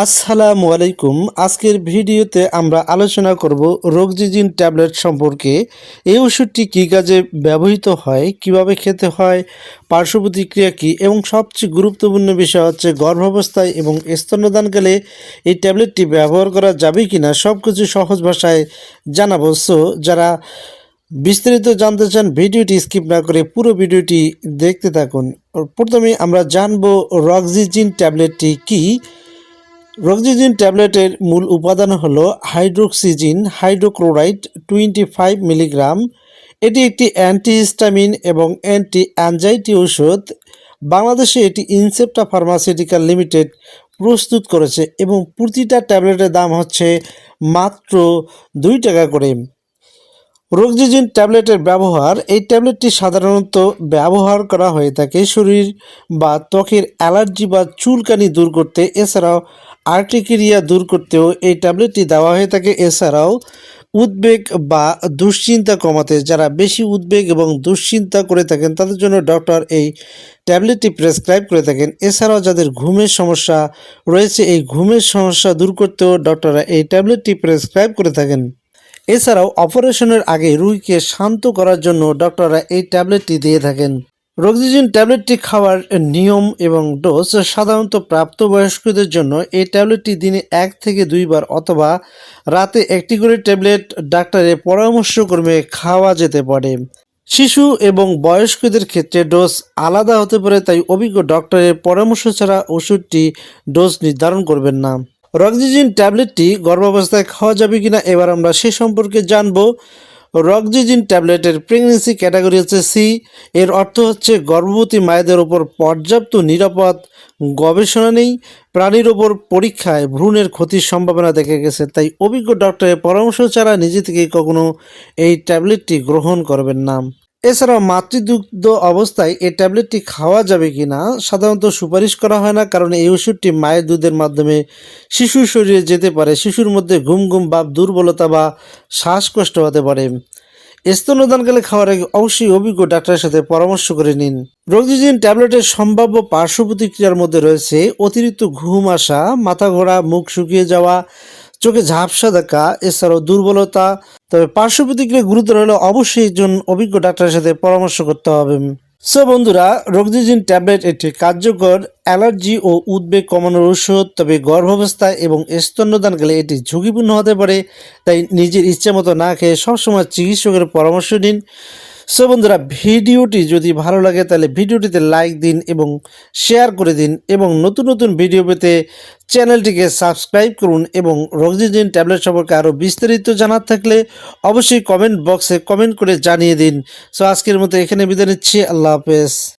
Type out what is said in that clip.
আসসালামু আলাইকুম। আজকের ভিডিওতে আমরা আলোচনা করব রোগজিজিন ট্যাবলেট সম্পর্কে। এই ওষুধটি কী কাজে ব্যবহৃত হয়, কীভাবে খেতে হয় পার্শ্ব প্রতিক্রিয়া কী এবং সবচেয়ে গুরুত্বপূর্ণ বিষয় হচ্ছে গর্ভাবস্থায় এবং স্তন্যদানকালে এই ট্যাবলেটটি ব্যবহার করা যাবে কি না সব কিছু সহজ ভাষায় জানাব। সো যারা বিস্তারিত জানতে চান, ভিডিওটি স্কিপ না করে পুরো ভিডিওটি দেখতে থাকুন। প্রথমে আমরা জানব রক্সিজিন ট্যাবলেটটি কী। রক্সিজিন ট্যাবলেটের মূল উপাদান হল hydroxyzine hydrochloride twenty five milligram. এটি একটি অ্যান্টিহিস্টামিন এবং অ্যান্টি অ্যানজাইটি ওষুধ বাংলাদেশে এটি ইনসেপ্টা ফার্মাসিউটিক্যাল লিমিটেড প্রস্তুত করেছে এবং প্রতিটা ট্যাবলেটের দাম হচ্ছে মাত্র দুই টাকা করে। রোগজিজিন ট্যাবলেটের ব্যবহার, এই ট্যাবলেটটি সাধারণত ব্যবহার করা হয়ে থাকে শরীর বা ত্বকের অ্যালার্জি বা চুলকানি দূর করতে। এছাড়াও আর্টিকেরিয়া দূর করতেও এই ট্যাবলেটটি দেওয়া হয়ে থাকে। এছাড়াও উদ্বেগ বা দুশ্চিন্তা কমাতে, যারা বেশি উদ্বেগ এবং দুশ্চিন্তা করে থাকেন তাদের জন্য ডক্টর এই ট্যাবলেটটি প্রেসক্রাইব করে থাকেন। এছাড়াও যাদের ঘুমের সমস্যা রয়েছে, এই ঘুমের সমস্যা দূর করতেও ডক্টররা এই ট্যাবলেটটি প্রেসক্রাইব করে থাকেন। এছাড়াও অপারেশনের আগে রুগীকে শান্ত করার জন্য ডক্টররা এই ট্যাবলেটটি দিয়ে থাকেন। রোগজিজিন ট্যাবলেটটি খাওয়ার নিয়ম এবং ডোজ সাধারণত প্রাপ্তবয়স্কদের জন্য এই ট্যাবলেটটি দিনে এক থেকে দুইবার অথবা রাতে একটি করে ট্যাবলেট ডাক্তারের পরামর্শক্রমে খাওয়া যেতে পারে। শিশু এবং বয়স্কদের ক্ষেত্রে ডোজ আলাদা হতে পারে, তাই অভিজ্ঞ ডক্টরের পরামর্শ ছাড়া ওষুধটি ডোজ নির্ধারণ করবেন না। রক্সিজিন ট্যাবলেটটি গর্ভাবস্থায় খাওয়া যাবে কিনা এবার আমরা সে সম্পর্কে জানব। রক্সিজিন ট্যাবলেটের প্রেগনেন্সি ক্যাটাগরি হচ্ছে সি এর অর্থ হচ্ছে গর্ভবতী মায়েদের ওপর পর্যাপ্ত নিরাপদ গবেষণা নেই, প্রাণীর ওপর পরীক্ষায় ভ্রূণের ক্ষতির সম্ভাবনা দেখা গেছে, তাই অভিজ্ঞ ডক্টরের পরামর্শ ছাড়া নিজে থেকে কখনো এই ট্যাবলেটটি গ্রহণ করবেন না। এছাড়াও মাতৃদুগ্ধ অবস্থায় এই ট্যাবলেটটি খাওয়া যাবে কি না সাধারণত সুপারিশ করা হয় না, কারণ এই ওষুধটি মায়ের দুধের মাধ্যমে শিশুর শরীরে যেতে পারে। শিশুর মধ্যে ঘুম ঘুম ভাব, দুর্বলতা বা শ্বাসকষ্ট হতে পারে। স্তন্যদানকালে খাওয়ার আগে অবশ্যই অভিজ্ঞ ডাক্তারের সাথে পরামর্শ করে নিন। রোগজিজিন ট্যাবলেটের সম্ভাব্য পার্শ্ব প্রতিক্রিয়ার মধ্যে রয়েছে অতিরিক্ত ঘুম আসা, মাথা ঘোরা, মুখ শুকিয়ে যাওয়া চোখে ঝাপসা দেখা, এছাড়াও দুর্বলতা। তবে পার্শ্ব প্রতিক্রিয়া গুরুতর হলে অবশ্যই একজন অভিজ্ঞ ডাক্তারের সাথে পরামর্শ করতে হবে। সো বন্ধুরা রোগজিজিন ট্যাবলেট একটি কার্যকর অ্যালার্জি ও উদ্বেগ কমানোর ঔষধ, তবে গর্ভাবস্থায় এবং স্তন্যদানকালে এটি ঝুঁকিপূর্ণ হতে পারে। তাই নিজের ইচ্ছে মতো না খেয়ে সবসময় চিকিৎসকের পরামর্শ নিন। সো বন্ধুরা, ভিডিওটি যদি ভালো লাগে, তাহলে ভিডিওটিতে লাইক দিন এবং শেয়ার করে দিন এবং নতুন নতুন ভিডিও পেতে চ্যানেলটিকে সাবস্ক্রাইব করুন এবং রক্সিজেন ট্যাবলেট সম্পর্কে আরও বিস্তারিত জানার থাকলে অবশ্যই কমেন্ট বক্সে কমেন্ট করে জানিয়ে দিন। সো আজকের মতো এখানে বিদায় নিচ্ছি। আল্লাহ হাফেজ।